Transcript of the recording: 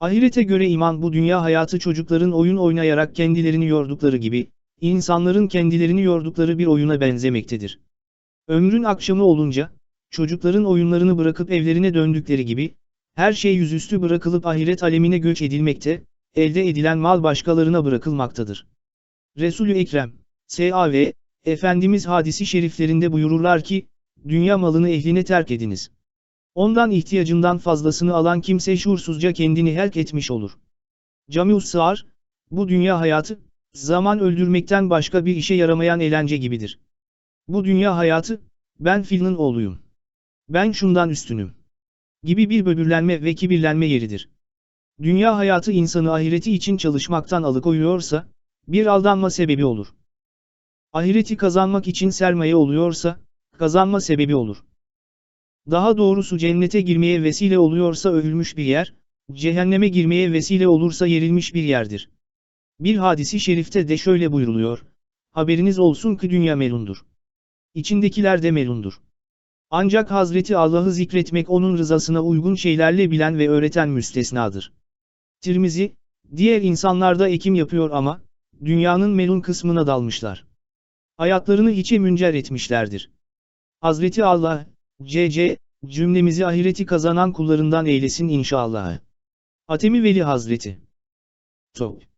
Ahirete göre iman bu dünya hayatı çocukların oyun oynayarak kendilerini yordukları gibi, insanların kendilerini yordukları bir oyuna benzemektedir. Ömrün akşamı olunca, çocukların oyunlarını bırakıp evlerine döndükleri gibi, her şey yüzüstü bırakılıp ahiret alemine göç edilmekte, elde edilen mal başkalarına bırakılmaktadır. Resulü Ekrem, S.A.V. Efendimiz hadisi şeriflerinde buyururlar ki, dünya malını ehline terk ediniz. Ondan ihtiyacından fazlasını alan kimse şuursuzca kendini helk etmiş olur. Camius Sağır, bu dünya hayatı, zaman öldürmekten başka bir işe yaramayan eğlence gibidir. Bu dünya hayatı, ben filin oğluyum. Ben şundan üstünüm. Gibi bir böbürlenme ve kibirlenme yeridir. Dünya hayatı insanı ahireti için çalışmaktan alıkoyuyorsa, bir aldanma sebebi olur. Ahireti kazanmak için sermaye oluyorsa, kazanma sebebi olur. Daha doğrusu cennete girmeye vesile oluyorsa övülmüş bir yer, cehenneme girmeye vesile olursa yerilmiş bir yerdir. Bir hadisi şerifte de şöyle buyruluyor, haberiniz olsun ki dünya melundur. İçindekiler de melundur. Ancak Hazreti Allah'ı zikretmek onun rızasına uygun şeylerle bilen ve öğreten müstesnadır. Tirmizi, diğer insanlarda ekim yapıyor ama, dünyanın melun kısmına dalmışlar. Hayatlarını hiçe müncer etmişlerdir. Hazreti Allah, C.C. cümlemizi ahireti kazanan kullarından eylesin inşallah. Atemi Veli Hazreti. Top.